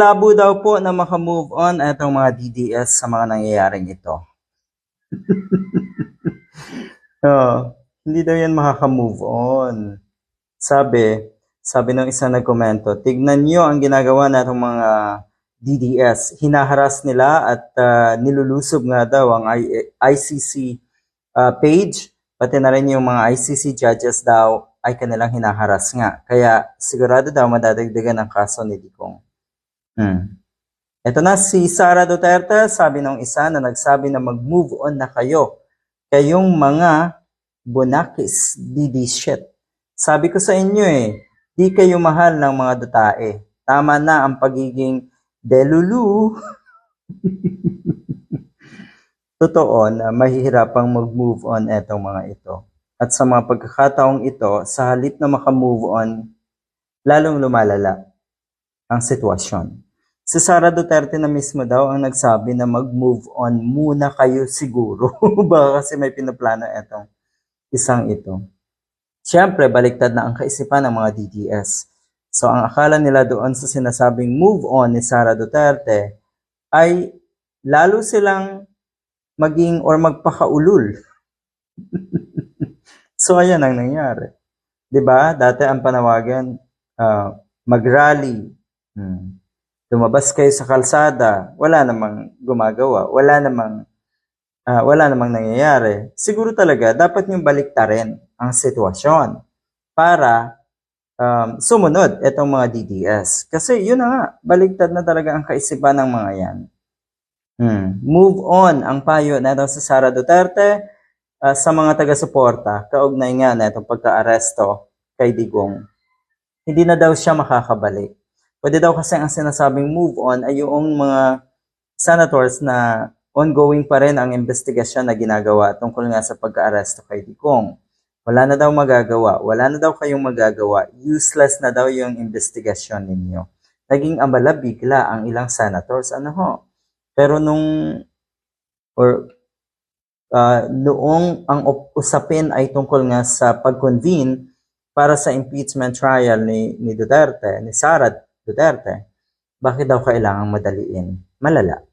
Labo daw po na makamove on itong mga DDS sa mga nangyayaring ito. oh, hindi daw yan makakamove on. Sabi, sabi ng isang nagkomento, tignan nyo ang ginagawa natong mga DDS. Hinaharas nila at ah, nilulusob nga daw ang I- ICC ah, page, pati na rin yung mga ICC judges daw ay kanilang hinaharas nga. Kaya sigurado daw madadagdagan ang kaso ni Dikong. Hmm. Ito na si Sara Duterte, sabi ng isa na nagsabi na mag-move on na kayo. Kayong mga bonakis, didi shit. Sabi ko sa inyo eh, di kayo mahal ng mga dutae. Tama na ang pagiging delulu. Totoo na mahihirapang mag-move on etong mga ito. At sa mga pagkakataong ito, sa halip na makamove on, lalong lumalala ang sitwasyon. Si Sara Duterte na mismo daw ang nagsabi na mag-move on muna kayo siguro. Baka kasi may pinaplano etong isang ito. Siyempre, baliktad na ang kaisipan ng mga DDS. So, ang akala nila doon sa sinasabing move on ni Sara Duterte ay lalo silang maging or magpakaulul. so, ayan ang nangyari. 'Di ba? Dati ang panawagan, ah, mag-rally. Hmm. Lumabas kayo sa kalsada, wala namang gumagawa, wala namang ah, wala namang nangyayari. Siguro talaga dapat yung baliktarin ang sitwasyon para um, sumunod itong mga DDS. Kasi yun na nga, baliktad na talaga ang kaisipan ng mga yan. Hmm. Move on ang payo na sa Sara Duterte ah, sa mga taga-suporta kaugnay nga na itong pagka-aresto kay Digong. Hindi na daw siya makakabalik. Pwede daw kasi ang sinasabing move on ay yung mga senators na ongoing pa rin ang investigasyon na ginagawa tungkol nga sa pagka-aresto kay Digong. Wala na daw magagawa. Wala na daw kayong magagawa. Useless na daw yung investigasyon ninyo. Naging ambala bigla ang ilang senators. Ano ho? Pero nung or ah, noong ang usapin ay tungkol nga sa pag-convene para sa impeachment trial ni, ni Duterte, ni Sara Duterte, bakit daw kailangang madaliin? Malala.